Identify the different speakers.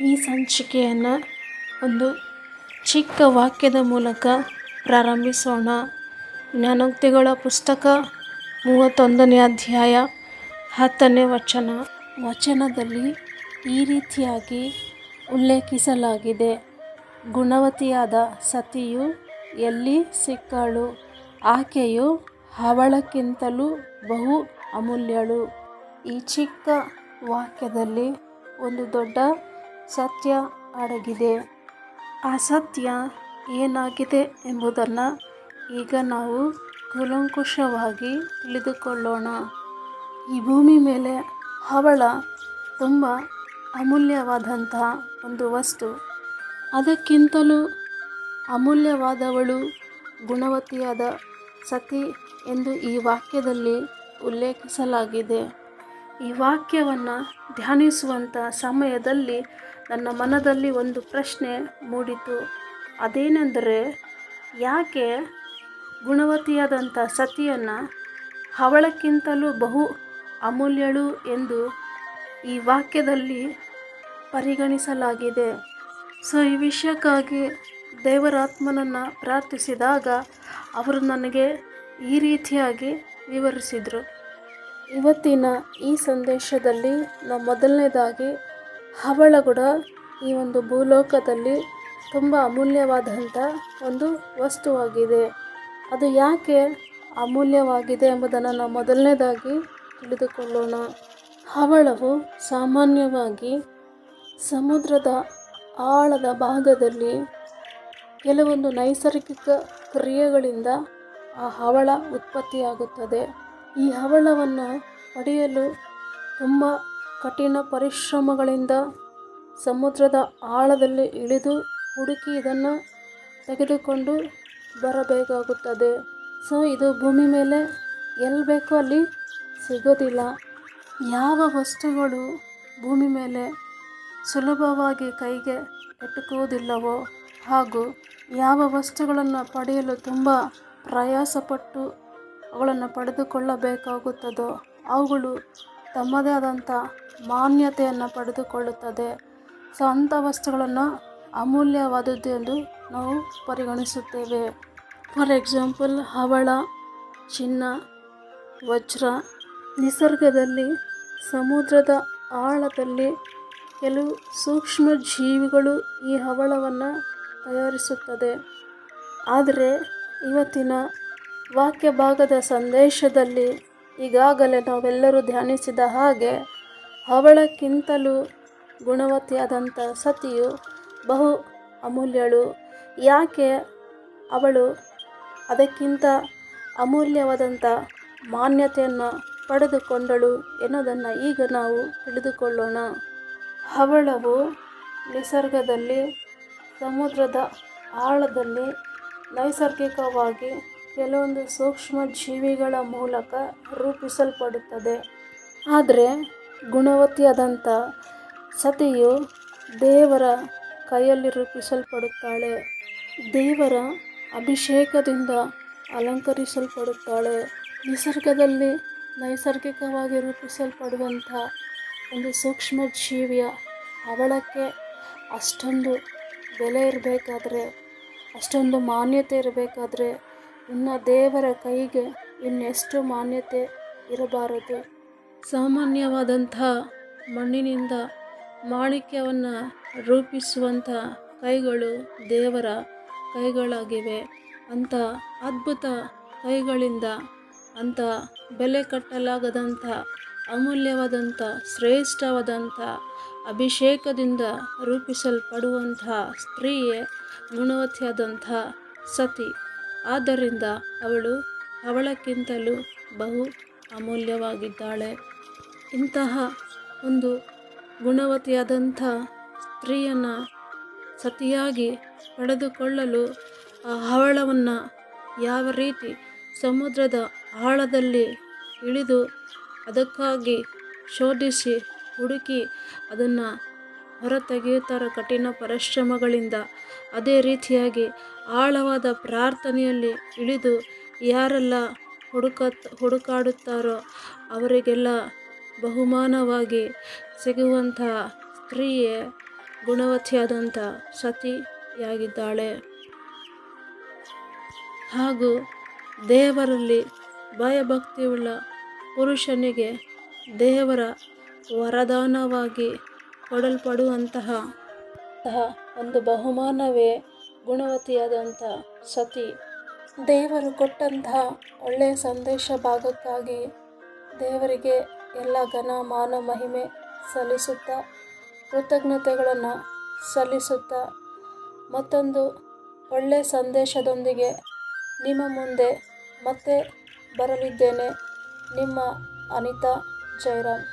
Speaker 1: ಈ ಸಂಚಿಕೆಯನ್ನು ಒಂದು ಚಿಕ್ಕ ವಾಕ್ಯದ ಮೂಲಕ ಪ್ರಾರಂಭಿಸೋಣ. ಜ್ಞಾನೋಕ್ತಿಗಳ ಪುಸ್ತಕ ಮೂವತ್ತೊಂದನೇ ಅಧ್ಯಾಯ ಹತ್ತನೇ ವಚನ. ವಚನದಲ್ಲಿ ಈ ರೀತಿಯಾಗಿ ಉಲ್ಲೇಖಿಸಲಾಗಿದೆ. ಗುಣವತಿಯಾದ ಸತಿಯು ಎಲ್ಲಿ ಸಿಕ್ಕಳು? ಆಕೆಯು ಹವಳಕ್ಕಿಂತಲೂ ಬಹು ಅಮೂಲ್ಯಳು. ಈ ಚಿಕ್ಕ ವಾಕ್ಯದಲ್ಲಿ ಒಂದು ದೊಡ್ಡ ಸತ್ಯ ಅಡಗಿದೆ. ಆ ಸತ್ಯ ಏನಾಗಿದೆ ಎಂಬುದನ್ನು ಈಗ ನಾವು ಕುಲಂಕುಷವಾಗಿ ತಿಳಿದುಕೊಳ್ಳೋಣ. ಈ ಭೂಮಿ ಮೇಲೆ ಹವಳ ತುಂಬ ಅಮೂಲ್ಯವಾದಂತಹ ಒಂದು ವಸ್ತು. ಅದಕ್ಕಿಂತಲೂ ಅಮೂಲ್ಯವಾದವಳು ಗುಣವತಿಯಾದ ಸತಿ ಎಂದು ಈ ವಾಕ್ಯದಲ್ಲಿ ಉಲ್ಲೇಖಿಸಲಾಗಿದೆ. ಈ ವಾಕ್ಯವನ್ನು ಧ್ಯಾನಿಸುವಂಥ ಸಮಯದಲ್ಲಿ ನನ್ನ ಮನದಲ್ಲಿ ಒಂದು ಪ್ರಶ್ನೆ ಮೂಡಿತು. ಅದೇನೆಂದರೆ, ಯಾಕೆ ಗುಣವತಿಯಾದಂಥ ಸತಿಯನ್ನು ಹವಳಕ್ಕಿಂತಲೂ ಬಹು ಅಮೂಲ್ಯಳು ಎಂದು ಈ ವಾಕ್ಯದಲ್ಲಿ ಪರಿಗಣಿಸಲಾಗಿದೆ. ಸೊ, ಈ ವಿಷಯಕ್ಕಾಗಿ ದೇವರಾತ್ಮನನ್ನು ಪ್ರಾರ್ಥಿಸಿದಾಗ ಅವರು ನನಗೆ ಈ ರೀತಿಯಾಗಿ ವಿವರಿಸಿದರು. ಇವತ್ತಿನ ಈ ಸಂದೇಶದಲ್ಲಿ ನಾವು ಮೊದಲನೇದಾಗಿ ಹವಳಗುಡ ಈ ಒಂದು ಭೂಲೋಕದಲ್ಲಿ ತುಂಬ ಅಮೂಲ್ಯವಾದಂಥ ಒಂದು ವಸ್ತುವಾಗಿದೆ. ಅದು ಯಾಕೆ ಅಮೂಲ್ಯವಾಗಿದೆ ಎಂಬುದನ್ನು ನಾವು ಮೊದಲನೇದಾಗಿ ತಿಳಿದುಕೊಳ್ಳೋಣ. ಹವಳವು ಸಾಮಾನ್ಯವಾಗಿ ಸಮುದ್ರದ ಆಳದ ಭಾಗದಲ್ಲಿ ಕೆಲವೊಂದು ನೈಸರ್ಗಿಕ ಕ್ರಿಯೆಗಳಿಂದ ಆ ಹವಳ ಉತ್ಪತ್ತಿಯಾಗುತ್ತದೆ. ಈ ಹವಳವನ್ನು ಪಡೆಯಲು ತುಂಬ ಕಠಿಣ ಪರಿಶ್ರಮಗಳಿಂದ ಸಮುದ್ರದ ಆಳದಲ್ಲಿ ಇಳಿದು ಹುಡುಕಿ ಇದನ್ನು ತೆಗೆದುಕೊಂಡು ಬರಬೇಕಾಗುತ್ತದೆ. ಸೊ, ಇದು ಭೂಮಿ ಮೇಲೆ ಎಲ್ಲಿ ಬೇಕೋ ಅಲ್ಲಿ ಸಿಗೋದಿಲ್ಲ. ಯಾವ ವಸ್ತುಗಳು ಭೂಮಿ ಮೇಲೆ ಸುಲಭವಾಗಿ ಕೈಗೆ ಎಟುಕುವುದಿಲ್ಲವೋ ಹಾಗೂ ಯಾವ ವಸ್ತುಗಳನ್ನು ಪಡೆಯಲು ತುಂಬ ಪ್ರಯಾಸಪಟ್ಟು ಅವುಗಳನ್ನು ಪಡೆದುಕೊಳ್ಳಬೇಕಾಗುತ್ತದೋ, ಅವುಗಳು ತಮ್ಮದೇ ಆದಂಥ ಮಾನ್ಯತೆಯನ್ನು ಪಡೆದುಕೊಳ್ಳುತ್ತದೆ. ಸೊ ಅಂಥ ವಸ್ತುಗಳನ್ನು ಅಮೂಲ್ಯವಾದದ್ದು ಎಂದು ನಾವು ಪರಿಗಣಿಸುತ್ತೇವೆ. ಫಾರ್ ಎಕ್ಸಾಂಪಲ್ ಹವಳ, ಚಿನ್ನ, ವಜ್ರ, ನಿಸರ್ಗದಲ್ಲಿ, ಸಮುದ್ರದ ಆಳದಲ್ಲಿ ಕೆಲವು ಸೂಕ್ಷ್ಮ ಜೀವಿಗಳು ಈ ಹವಳವನ್ನು ತಯಾರಿಸುತ್ತದೆ. ಆದರೆ ಇವತ್ತಿನ ವಾಕ್ಯ ಭಾಗದ ಸಂದೇಶದಲ್ಲಿ ಈಗಾಗಲೇ ನಾವೆಲ್ಲರೂ ಧ್ಯಾನಿಸಿದ ಹಾಗೆ ಅವಳಕ್ಕಿಂತಲೂ ಗುಣವತಿಯಾದಂಥ ಸತಿಯು ಬಹು ಅಮೂಲ್ಯಳು. ಯಾಕೆ ಅವಳು ಅದಕ್ಕಿಂತ ಅಮೂಲ್ಯವಾದಂಥ ಮಾನ್ಯತೆಯನ್ನು ಪಡೆದುಕೊಂಡಳು ಎನ್ನುವುದನ್ನು ಈಗ ನಾವು ತಿಳಿದುಕೊಳ್ಳೋಣ. ಹವಳವು ನಿಸರ್ಗದಲ್ಲಿ ಸಮುದ್ರದ ಆಳದಲ್ಲಿ ನೈಸರ್ಗಿಕವಾಗಿ ಕೆಲವೊಂದು ಸೂಕ್ಷ್ಮ ಜೀವಿಗಳ ಮೂಲಕ ರೂಪಿಸಲ್ಪಡುತ್ತದೆ. ಆದರೆ ಗುಣವತಿಯಾದಂಥ ಸತಿಯು ದೇವರ ಕೈಯಲ್ಲಿ ರೂಪಿಸಲ್ಪಡುತ್ತಾಳೆ. ದೇವರ ಅಭಿಷೇಕದಿಂದ ಅಲಂಕರಿಸಲ್ಪಡುತ್ತಾಳೆ. ನಿಸರ್ಗದಲ್ಲಿ ನೈಸರ್ಗಿಕವಾಗಿ ರೂಪಿಸಲ್ಪಡುವಂಥ ಒಂದು ಸೂಕ್ಷ್ಮ ಜೀವಿಯ ಅವಳಕ್ಕೆ ಅಷ್ಟೊಂದು ಬೆಲೆ ಇರಬೇಕಾದ್ರೆ, ಅಷ್ಟೊಂದು ಮಾನ್ಯತೆ ಇರಬೇಕಾದ್ರೆ ಇನ್ನು ದೇವರ ಕೈಗೆ ಇನ್ನೆಷ್ಟು ಮಾನ್ಯತೆ ಇರಬಾರದು? ಸಾಮಾನ್ಯವಾದಂಥ ಮಣ್ಣಿನಿಂದ ಮಾಣಿಕ್ಯವನ್ನು ರೂಪಿಸುವಂಥ ಕೈಗಳು ದೇವರ ಕೈಗಳಾಗಿವೆ. ಅಂಥ ಅದ್ಭುತ ಕೈಗಳಿಂದ ಅಂಥ ಬೆಲೆ ಕಟ್ಟಲಾಗದಂಥ, ಅಮೂಲ್ಯವಾದಂಥ, ಶ್ರೇಷ್ಠವಾದಂಥ ಅಭಿಷೇಕದಿಂದ ರೂಪಿಸಲ್ಪಡುವಂಥ ಸ್ತ್ರೀಯೇ ಗುಣವತಿಯಾದಂಥ ಸತಿ. ಆದ್ದರಿಂದ ಅವಳು ಅವಳಕ್ಕಿಂತಲೂ ಬಹು ಅಮೂಲ್ಯವಾಗಿದ್ದಾಳೆ. ಇಂತಹ ಒಂದು ಗುಣವತಿಯಾದಂಥ ಸ್ತ್ರೀಯನ್ನು ಸತಿಯಾಗಿ ಪಡೆದುಕೊಳ್ಳಲು ಆ ಹವಳವನ್ನು ಯಾವ ರೀತಿ ಸಮುದ್ರದ ಆಳದಲ್ಲಿ ಇಳಿದು ಅದಕ್ಕಾಗಿ ಶೋಧಿಸಿ ಹುಡುಕಿ ಅದನ್ನು ಹೊರತೆಗೆಯುತ್ತಾರೆ ಕಠಿಣ ಪರಿಶ್ರಮಗಳಿಂದ. ಅದೇ ರೀತಿಯಾಗಿ ಆಳವಾದ ಪ್ರಾರ್ಥನೆಯಲ್ಲಿ ಇಳಿದು ಯಾರೆಲ್ಲ ಹುಡುಕ ಹುಡುಕಾಡುತ್ತಾರೋ ಅವರಿಗೆಲ್ಲ ಬಹುಮಾನವಾಗಿ ಸಿಗುವಂತಹ ಸ್ತ್ರೀಯೇ ಗುಣವತಿಯಾದಂಥ ಸತಿಯಾಗಿದ್ದಾಳೆ. ಹಾಗೂ ದೇವರಲ್ಲಿ ಭಯಭಕ್ತಿಯುಳ್ಳ ಪುರುಷನಿಗೆ ದೇವರ ವರದಾನವಾಗಿ ಕೊಡಲ್ಪಡುವಂತಹ ಒಂದು ಬಹುಮಾನವೇ ಗುಣವತಿಯಾದಂಥ ಸತಿ. ದೇವರು ಕೊಟ್ಟಂತಹ ಒಳ್ಳೆಯ ಸಂದೇಶ ಭಾಗಕ್ಕಾಗಿ ದೇವರಿಗೆ ಎಲ್ಲ ಘನ, ಮಾನ, ಮಹಿಮೆ ಸಲ್ಲಿಸುತ್ತಾ, ಕೃತಜ್ಞತೆಗಳನ್ನು ಸಲ್ಲಿಸುತ್ತಾ, ಮತ್ತೊಂದು ಒಳ್ಳೆಯ ಸಂದೇಶದೊಂದಿಗೆ ನಿಮ್ಮ ಮುಂದೆ ಮತ್ತೆ ಬರಲಿದ್ದೇನೆ, ನಿಮ್ಮ ಅನಿತಾ ಜಯರಾಮ್